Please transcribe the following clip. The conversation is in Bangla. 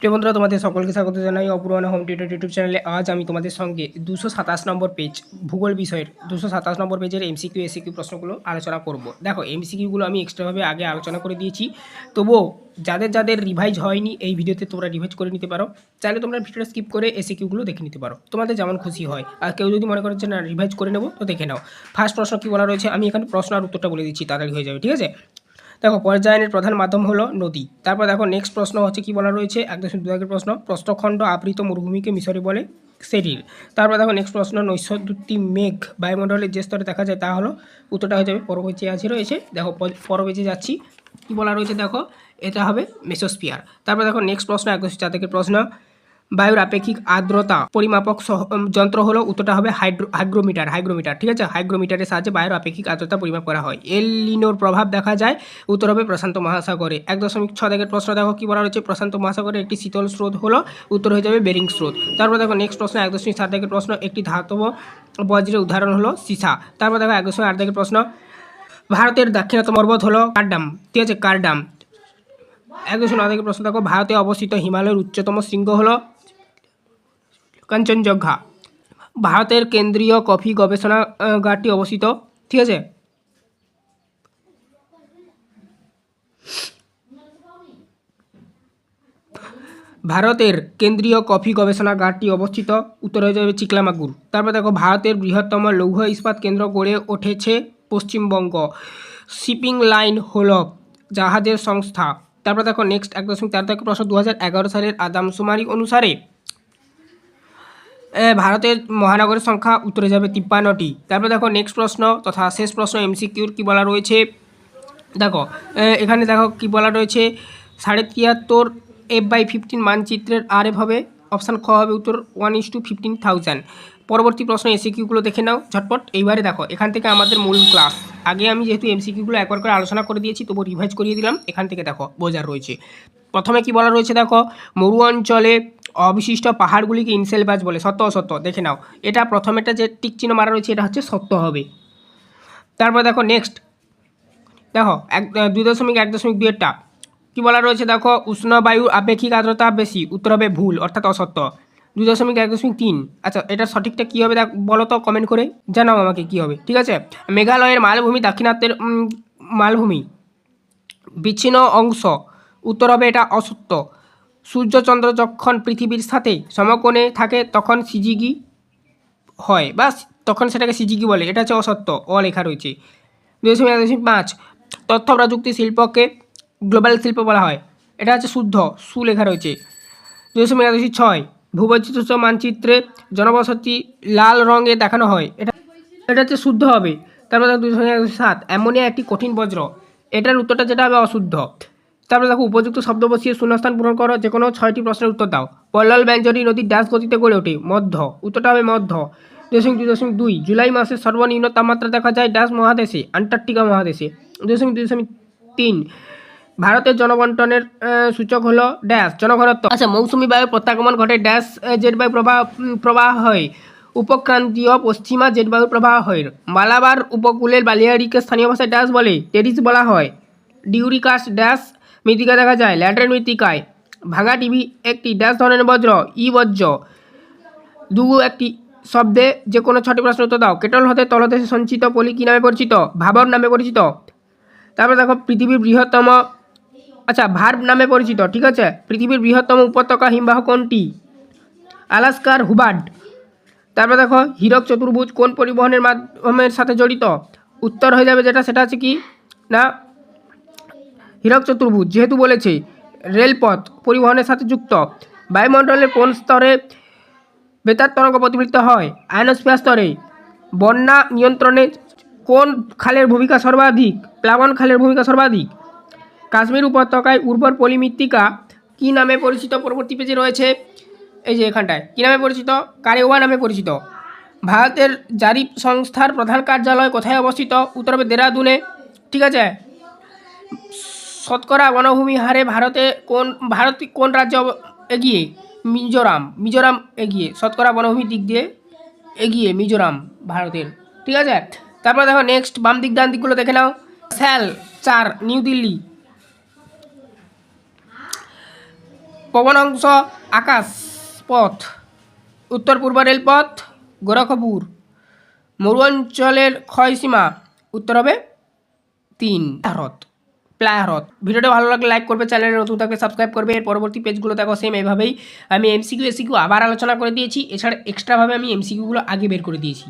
প্রিয় বন্ধুরা, তোমাদের সকলকে স্বাগত জানাই অপূর্বানা হোম টিউটার ইউটিউব চ্যানেলে আজ আমি তোমাদের সঙ্গে দুশো সাতাশ নম্বর পেজ ভূগোল বিষয়ের দুশো সাতাশ নম্বর পেজের এমসিকিউ এসিকিউ প্রশ্নগুলো আলোচনা করব। দেখো এমসিকিউগুলো আমি এক্সট্রাভাবে আগে আলোচনা করে দিয়েছি। তবুও যাদের যাদের রিভাইজ হয়নি, এই ভিডিওতে তোমরা রিভাইজ করে নিতে পারো। চাইলে তোমরা ভিডিওটা স্কিপ করে এসিকিউগুলো দেখে নিতে পারো। তোমাদের যেমন খুশি হয়। আর কেউ যদি মনে করো যে না রিভাইজ করে নেব, তো দেখে নাও। ফার্স্ট প্রশ্ন কী বলা রয়েছে? আমি এখানে প্রশ্ন আর উত্তরটা বলে দিচ্ছি, তাড়াতাড়ি হয়ে যাবে, ঠিক আছে? দেখো, পর্যায়নের প্রধান মাধ্যম হলো নদী। তারপর দেখো নেক্সট প্রশ্ন হচ্ছে কি বলা রয়েছে? এক দশমিক দু একের প্রশ্ন, প্রস্থখণ্ড আবৃত মরুভূমিকে মিশরে বলে শরীর তারপর দেখো নেক্সট প্রশ্ন নৈসর্গী মেঘ বায়ুমণ্ডলের যে স্তরে দেখা যায় তা হলো, উত্তরটা হয়ে যাবে পরবর্তী আছে রয়েছে। দেখো পরবর্তী যাচ্ছি, কি বলা রয়েছে দেখো? এটা হবে মেসোস্পিয়ার তারপর দেখো নেক্সট প্রশ্ন, এক দশমিক চার প্রশ্ন বায়ুর আপেক্ষিক আর্দ্রতা পরিমাপক যন্ত্র হলো উত্তরটা হবে হাইড্রো হাইগ্রোমিটার হাইগ্রোমিটার, ঠিক আছে? হাইগ্রোমিটারের সাহায্যে বায়ুর আপেক্ষিক আর্দ্রতা পরিমাপ করা হয়। এল লিনোর প্রভাব দেখা যায় উত্তর হবে প্রশান্ত মহাসাগরে। এক দশমিক ছ থেকে প্রশ্ন দেখো, কি বলা রয়েছে প্রশান্ত মহাসাগরে একটি শীতল স্রোত হলো, উত্তর হয়ে যাবে বেরিং স্রোত। তারপর দেখো নেক্সট প্রশ্ন, এক দশমিক সাত থেকে প্রশ্ন, একটি ধাতব বজ্রের উদাহরণ হলো সীসা। তারপর দেখো এক দশমিক আট থেকে প্রশ্ন, ভারতের দাক্ষিণাত্য পর্বত হলো কারডাম, ঠিক আছে? কারডাম। এক দশমিক নয় থেকে প্রশ্ন দেখো, ভারতে অবস্থিত হিমালয়ের উচ্চতম শৃঙ্গ হলো কাঞ্চনজঙ্ঘা ভারতের কেন্দ্রীয় কফি গবেষণাগারটি অবস্থিত। ঠিক আছে? ভারতের কেন্দ্রীয় কফি গবেষণাগারটি অবস্থিত উত্তর যাবে চিকলামাগুর। তারপর দেখো, ভারতের বৃহত্তম লৌহ ইস্পাত কেন্দ্র গড়ে উঠেছে পশ্চিমবঙ্গ। শিপিং লাইন হল জাহাজের সংস্থা। তারপর দেখো নেক্সট এক দশমিক তেরো থেকে প্রশ্ন দু হাজার এগারো সালের আদামশুমারি অনুসারে ভারতের মহানগরের সংখ্যা উত্তরে যাবে তিপ্পান্নটি। তারপর দেখো নেক্সট প্রশ্ন তথা শেষ প্রশ্ন এমসিকিউর কি বলা রয়েছে? দেখো এখানে দেখো কি বলা রয়েছে? সাড়ে তিয়াত্তর এফ বাই ফিফটিন মানচিত্রের আর এফ হবে অপশান খ হবে উত্তর one is to fifteen thousand পরবর্তী প্রশ্ন এসিকিউগুলো দেখে নাও, ঝটপট। এইবারে দেখো, এখান থেকে আমাদের মূল ক্লাস আগে আমি যেহেতু এমসিকিউগুলো একবার করে আলোচনা করে দিয়েছি তবু রিভাইজ করিয়ে দিলাম। এখান থেকে দেখো, বোঝার রয়েছে। প্রথমে কি বলা রয়েছে দেখো? মরু অঞ্চলে অবিশিষ্ট পাহাড়গুলিকে ইনসেলবাজ বলে, সত্য অসত্য, দেখে নাও। এটা প্রথমেটা যে টিক চিহ্ন মারা রয়েছে, এটা হচ্ছে সত্য হবে। তারপর দেখো নেক্সট দেখো, এক, দুই দশমিক, এক দশমিক দুইয়েরটা কী বলা রয়েছে, দেখো, উষ্ণ বায়ুর আপেক্ষিক আর্দ্রতা বেশি উত্তর হবে ভুল, অর্থাৎ অসত্য। দুই দশমিক, এক দশমিক তিন। আচ্ছা এটা সঠিকটা কী হবে, দেখ, বলো তো কমেন্ট করে। জানাও আমাকে কী হবে, ঠিক আছে? মেঘালয়ের মালভূমি, দাক্ষিণাত্যের মালভূমি। বিচ্ছিন্ন অংশ উত্তর হবে এটা অসত্য। সূর্যচন্দ্র যখন পৃথিবীর সাথে সমকোণে থাকে, তখন সিজিগি হয় বা তখন সেটাকে সিজিগি বলে। এটা হচ্ছে অসত্য অ লেখা রয়েছে। দুই দশমিক এক, দশমিক পাঁচ, তথ্য প্রযুক্তি শিল্পকে গ্লোবাল শিল্প বলা হয়। এটা হচ্ছে শুদ্ধ সু লেখা রয়েছে। দুই দশমিক এক, দশমিক ছয়, ভূবৈচিত্র্য মানচিত্রে জনবসতি লাল রঙে দেখানো হয়। এটা এটা হচ্ছে শুদ্ধ হবে। তারপরে দুই দশমিক এক, দশমিক সাত, অ্যামোনিয়া একটি কঠিন বজ্র। এটার উত্তরটা যেটা হবে অশুদ্ধ। তারপরে দেখো উপযুক্ত শব্দ বসিয়ে শূন্যস্থান পূরণ করো যে কোনো ছয়টি প্রশ্নের উত্তর দাও। পল্লল ব্যঞ্জনী নদীর ড্যাশ গতিতে গড়ে ওঠে মধ্য। উত্তরটা হবে মধ্য। দশমিক দুই দশমিক দুই। জুলাই মাসে সর্বনিম্ন তাপমাত্রা দেখা যায় ড্যাশ মহাদেশে আন্টার্কটিকা মহাদেশে। দশমিক দুই দশমিক তিন। ভারতের জনবন্টনের সূচক হলো ড্যাশ জনঘনত্ব। আচ্ছা মৌসুমি বায়ু প্রত্যাগমন ঘটে ড্যাশ আহ, জেট বায়ু প্রবাহ প্রবাহ হয়। উপক্রান্তীয় পশ্চিমা জেট বায়ু প্রবাহ হয়। মালাবার উপকূলের বালিয়ারিকে স্থানীয় ভাষায় ড্যাশ বলে টেরিস বলা হয়। ডিউরিকাস ড্যাশ মৃত্তিকা দেখা যায় ল্যাটের মৃত্তিকায়। ভাঙা টিভি একটি ড্যাশ ধরনের বজ্র, ই বজ্র। দু একটি শব্দে যে কোনো ছটি প্রশ্ন উত্তর দাও। কেটল হতে তলদেশে সঞ্চিত পলি কী নামে পরিচিত? ভাবর নামে পরিচিত। তারপরে দেখো, পৃথিবীর বৃহত্তম আচ্ছা ভার্ব নামে পরিচিত, ঠিক আছে? পৃথিবীর বৃহত্তম উপত্যকা হিমবাহ কোনটি? আলাস্কার হুবার্ড তারপরে দেখো, হীরক চতুর্ভুজ কোন পরিবহনের মাধ্যমের সাথে জড়িত? উত্তর হয়ে যাবে যেটা, সেটা আছে কি? না হীরক চতুর্ভুজ যেহেতু বলেছে, রেলপথ পরিবহনের সাথে যুক্ত, বায়ুমণ্ডলের কোন স্তরে বেতার তরঙ্গ প্রতিফলিত হয়? আয়নোস্ফিয়ার স্তরে। বন্যা নিয়ন্ত্রণে কোন খালের ভূমিকা সর্বাধিক? প্লাবন খালের ভূমিকা সর্বাধিক? কাশ্মীর উপত্যকায় উর্বর পলিমৃত্তিকা কী নামে পরিচিত? পরবর্তী পেজে রয়েছে। এই যে এখানটায়। কী নামে পরিচিত? কারেওয়া নামে পরিচিত। ভারতের জারিপ সংস্থার প্রধান কার্যালয় কোথায় অবস্থিত? উত্তরবে দেরাদুনে। ঠিক আছে? শতকরা বনভূমি হারে ভারতে কোন, ভারত কোন রাজ্য এগিয়ে? মিজোরাম। মিজোরাম এগিয়ে। শতকরা বনভূমির দিক দিয়ে এগিয়ে মিজোরাম ভারতের। ঠিক আছে? তারপর দেখো নেক্সট বাম দিক, ডান দিকগুলো দেখে নাও। স্যাল চার, নিউ দিল্লি। পবনাংশ আকাশ পথ। উত্তর পূর্ব রেলপথ, গোরখপুর। মরুঅঞ্চলের ক্ষয়সীমা উত্তর হবে তিন। ভারত। প্লায়ারত ভিডিওটা ভালো লাগলে লাইক করবে চ্যানেলে নতুন থাকলে সাবস্ক্রাইব করবে। এর পরবর্তী পেজগুলো দেখো সেম এভাবেই। আমি এমসিকিউ এসিকিউ আবার আলোচনা করে দিয়েছি। এছাড়া এক্সট্রাভাবে আমি এমসিকিউগুলো আগে বের করে দিয়েছি।